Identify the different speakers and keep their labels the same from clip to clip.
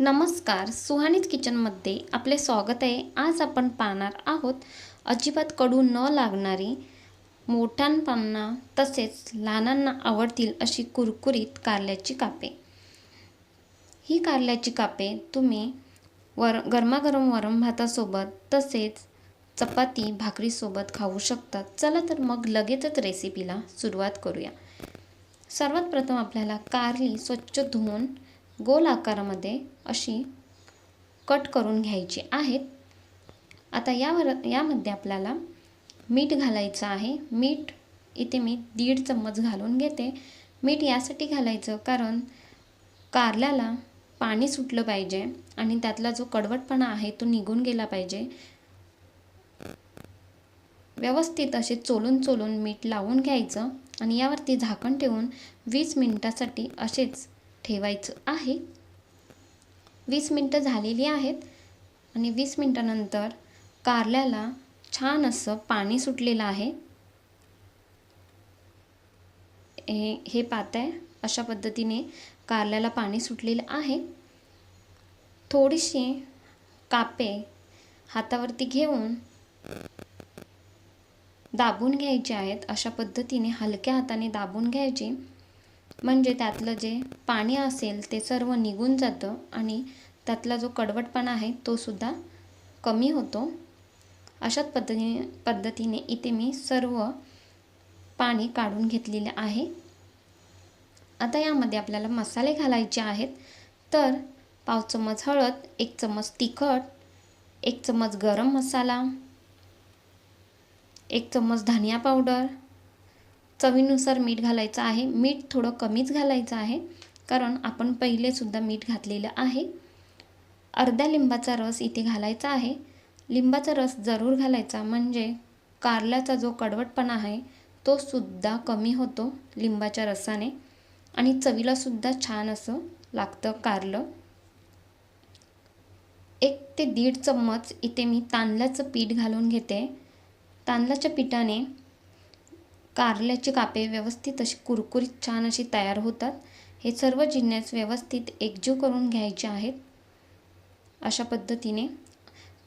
Speaker 1: नमस्कार सुहानीत किचनमध्ये आपले स्वागत आहे. आज आपण पाहणार आहोत अजिबात कडू न लागणारी मोठ्यांपांना तसेच लहानांना आवडतील अशी कुरकुरीत कारल्याची कापे. ही कारल्याची कापे तुम्ही वर गरमागरम वरम भातासोबत तसेच चपाती भाकरीसोबत खाऊ शकतात चला तर मग लगेचच रेसिपीला सुरुवात करूया. सर्वात प्रथम आपल्याला कारली स्वच्छ धुवून गोल आकारामध्ये अशी कट करून घ्यायची आहेत. आता यावर यामध्ये आपल्याला मीठ घालायचं आहे. मीठ इथे मी दीड चम्मच घालून घेते. मीठ यासाठी घालायचं कारण कारल्याला पाणी सुटलं पाहिजे आणि त्यातला जो कडवटपणा आहे तो निघून गेला पाहिजे. व्यवस्थित असे चोलून चोलून मीठ लावून घ्यायचं आणि यावरती झाकण ठेवून वीस मिनटासाठी असेच ठेवायचं आहे. वीस मिनटं झालेली आहेत आणि वीस मिनटानंतर कारल्याला छान असं पाणी सुटलेलं आहे. हे हे पात आहे. अशा पद्धतीने कारल्याला पाणी सुटलेलं आहे. थोडीशी कापे हातावरती घेऊन दाबून घ्यायचे आहेत. अशा पद्धतीने हलक्या हाताने दाबून घ्यायचे. म्हणजे त्यातलं जे पाणी असेल ते सर्व निघून जातं आणि त्यातला जो कडवटपणा आहे तो सुद्धा कमी होतो. अशाच पद्धतीने पद्धतीने इथे मी सर्व पाणी काढून घेतलेले आहे. आता यामध्ये आपल्याला मसाले घालायचे आहेत. तर पाव चमच हळद एक चमच तिखट एक चमच गरम मसाला एक चमच धनिया पावडर चवीनुसार मीठ घालायचं आहे. मीठ थोडं कमीच घालायचं आहे. कारण आपण पहिलेसुद्धा मीठ घातलेलं आहे. अर्ध्या लिंबाचा रस इथे घालायचा आहे. लिंबाचा रस जरूर घालायचा. म्हणजे कारल्याचा जो कडवटपणा आहे तो सुद्धा कमी होतो लिंबाच्या रसाने. आणि चवीलासुद्धा छान असं लागतं कारलं. एक ते दीड चम्मच इथे मी तांदळाचं पीठ घालून घेते. तांदळाच्या पिठाने कारल्याची कापे व्यवस्थित अशी कुरकुरीत छान अशी तयार होतात. हे सर्व जिन्नस व्यवस्थित एकजीव करून घ्यायचे आहेत. अशा पद्धतीने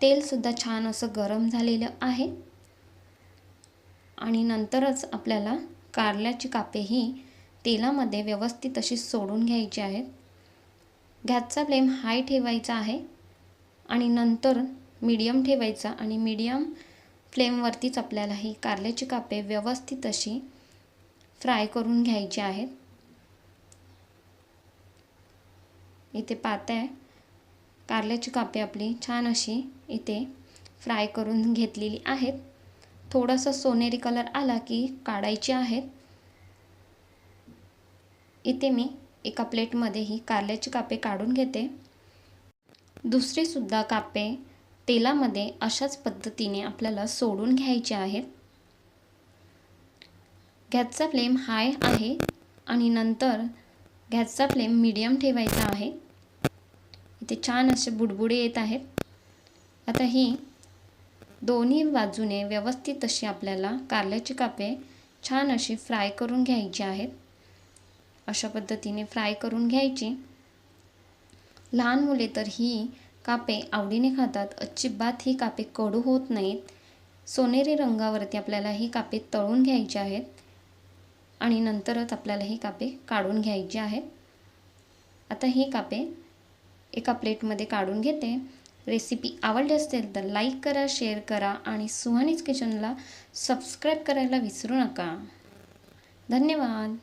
Speaker 1: तेलसुद्धा छान असं गरम झालेलं आहे. आणि नंतरच आपल्याला कारल्याची कापे ही तेलामध्ये व्यवस्थित अशी सोडून घ्यायची आहेत. गॅसचा फ्लेम हाय ठेवायचा आहे. आणि नंतर मीडियम ठेवायचा आणि मीडियम फ्लेमवरतीच आपल्याला ही कारल्याची कापे व्यवस्थित अशी फ्राय करून घ्यायची आहेत. इथे पाहत आहे कारल्याची कापे आपली छान अशी इथे फ्राय करून घेतलेली आहेत. थोडासा सोनेरी कलर आला की काढायची आहेत. इथे मी एका प्लेटमध्ये ही कारल्याची कापे काढून घेते. दुसरीसुद्धा कापे तेलामध्ये अशाच पद्धतीने आपल्याला सोडून घ्यायचे आहेत गॅसचा फ्लेम हाय आहे आणि नंतर गॅसचा फ्लेम मीडियम ठेवायचा आहे. इथे छान असे बुडबुडे येत आहेत. आता ही दोन्ही बाजूने व्यवस्थित अशी आपल्याला कारल्याची कापे छान अशी फ्राय करून घ्यायची आहेत. अशा पद्धतीने फ्राय करून घ्यायची. लहान मुले तर ही कापे आवडीने खातात. अजिबात ही कापे कडू होत नाहीत. सोनेरी रंगावरती आपल्याला ही कापे तळून घ्यायची आहेत. आणि नंतरच आपल्याला ही कापे काढून घ्यायची आहेत. आता ही कापे एका प्लेटमध्ये काढून घेते. रेसिपी आवडली असेल तर लाईक करा शेअर करा आणि सुहानीज किचनला सबस्क्राईब करायला विसरू नका. धन्यवाद.